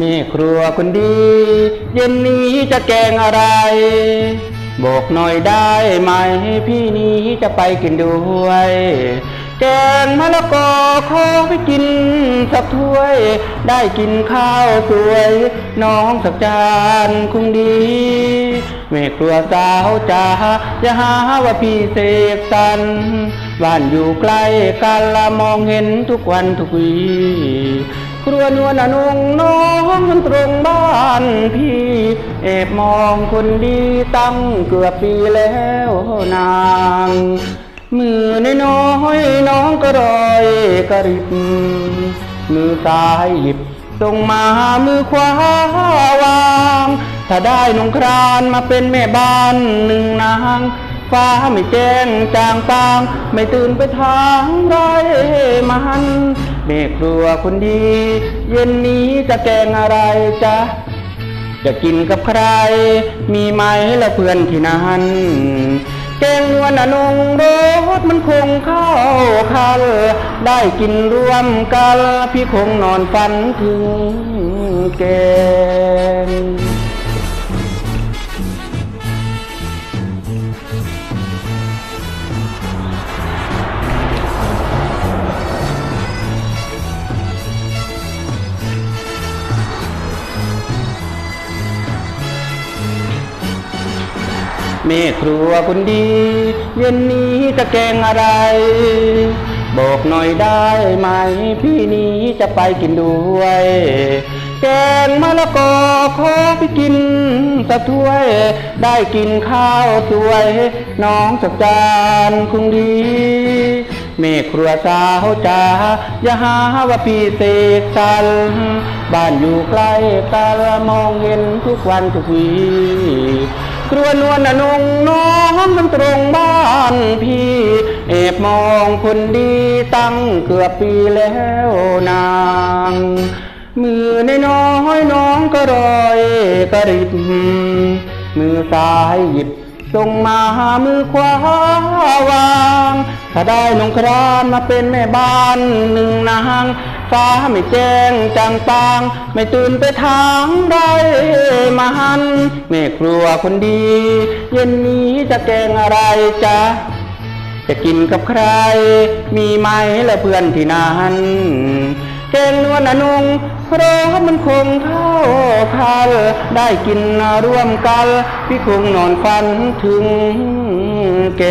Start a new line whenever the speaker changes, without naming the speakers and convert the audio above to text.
ม่ครัวคนดี เย็นนี้จะแกงอะไร บอกหน่อยได้ไหม พี่นี้จะไปกินด้วย แกงมะละกอขอไปกินสักถ้วย ได้กินข้าวสวย น้องสักจานคงดี แม่ครัวสาวจ๋าอย่าหาว่าพี่เสกสรรบ้านอยู่ใกล้กันละมองเห็นทุกวันทุกวีครัวนวลอนงน้องมันตรงบ้านพี่ เอบมองคนดีตั้งเกือบปีแล้วนางมือน้อยน้องก็รอยกระริบมือซ้ายหยิบส่งมามือขวาวาง ถ้าได้นงครานมาเป็นแม่บ้านหนึ่งนางฟ้าไม่แจ้งจางปาง ไม่ตื่นไปทางไรมันเมฆครัวคนดี เย็นนี้จะแกงอะไรจ๊ะจะกินกับใคร มีไหมละเพื่อนที่นั้นแกงนวลอนงรสมันคงเข้าคันได้กินร่วมกันพี่คงนอนฝันถึงแกง แม่ครัวคนดี เย็นนี้จะแกงอะไร บอกหน่อยได้ไหม พี่นี้จะไปกินด้วย แกงมะละกอขอไปกินสักถ้วย ได้กินข้าวสวย น้องสักจานคงดีแม่ครัวสาวจ๋าอย่าหาว่าพี่เสกสรรบ้านอยู่ใกล้กันมองเห็นทุกวันทุกวี ครัวนวลอนงน้องมันตรงบ้านพี่ เอบมองคนดีตั้งเกือบปีแล้วนาง มือในน้อยน้องก็รอยกระริบ มือซ้ายหยิบส่งมามือขวาวาง ถ้าได้นงครานมาเป็นแม่บ้านหนึ่งนางฟ้าไม่แจ้งจางปาง ไม่ตื่นไปทางใดมาหันแม่ครัวคนดี เย็นนี้จะแกงอะไรจ๊ะจะกินกับใคร มีไหมและเพื่อนที่นั้นแกงนวลอนงเพราะมันคงเท่าคันได้กินร่วมกัน พี่คงนอนฝันถึงแก